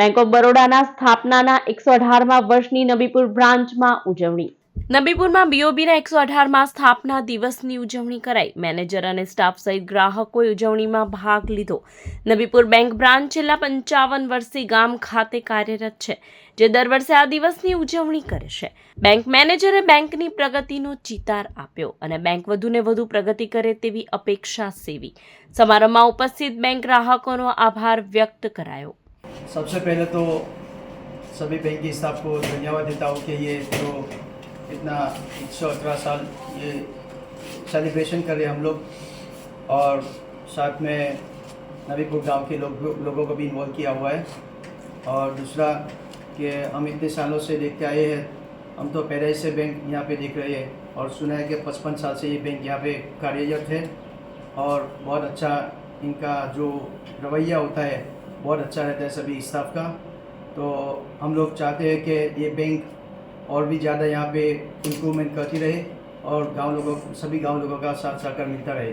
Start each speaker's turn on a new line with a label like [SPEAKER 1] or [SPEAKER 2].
[SPEAKER 1] Bank of બરોડાના સ્થાપનાના એકસો અઢારમાં વર્ષની નબીપુર બ્રાન્ચમાં ઉજવણી. નબીપુરમાં બીઓબીના એકસો અઢારમાં સ્થાપના દિવસની ઉજવણી કરાઈ. મેનેજર અને સ્ટાફ સહિત ગ્રાહકોએ ઉજવણીમાં ભાગ લીધો. નબીપુર બેંક બ્રાન્ચ છેલ્લા પંચાવન વર્ષથી ગામ ખાતે કાર્યરત છે, જે દર વર્ષે આ દિવસની ઉજવણી કરે છે. બેંક મેનેજરે બેંકની પ્રગતિનો ચિતાર આપ્યો અને બેંક વધુને વધુ પ્રગતિ કરે તેવી અપેક્ષા સેવી. સમારંભમાં ઉપસ્થિત બેંક ગ્રાહકોનો આભાર વ્યક્ત કરાયો.
[SPEAKER 2] सबसे पहले तो सभी बैंक के स्टाफ को धन्यवाद देता हूँ कि ये जो इतना एक सौ अठारह साल ये सेलिब्रेशन कर रहे हम लोग। और साथ में नबीपुर गाँव के लोग, लोगों को भी इन्वॉल्व किया हुआ है। और दूसरा कि हम इतने सालों से देखते आए हैं, हम तो पहले से बैंक यहाँ पे देख रहे हैं। और सुना है कि पचपन साल से ये बैंक यहाँ पे कार्यरत है। और बहुत अच्छा इनका जो रवैया होता है बहुत अच्छा रहता है सभी स्टाफ का। तो हम लोग चाहते हैं कि ये बैंक और भी ज़्यादा यहाँ पे इम्प्रूवमेंट करती रहे और गाँव लोगों सभी गाँव लोगों का साथ कर मिलता रहे।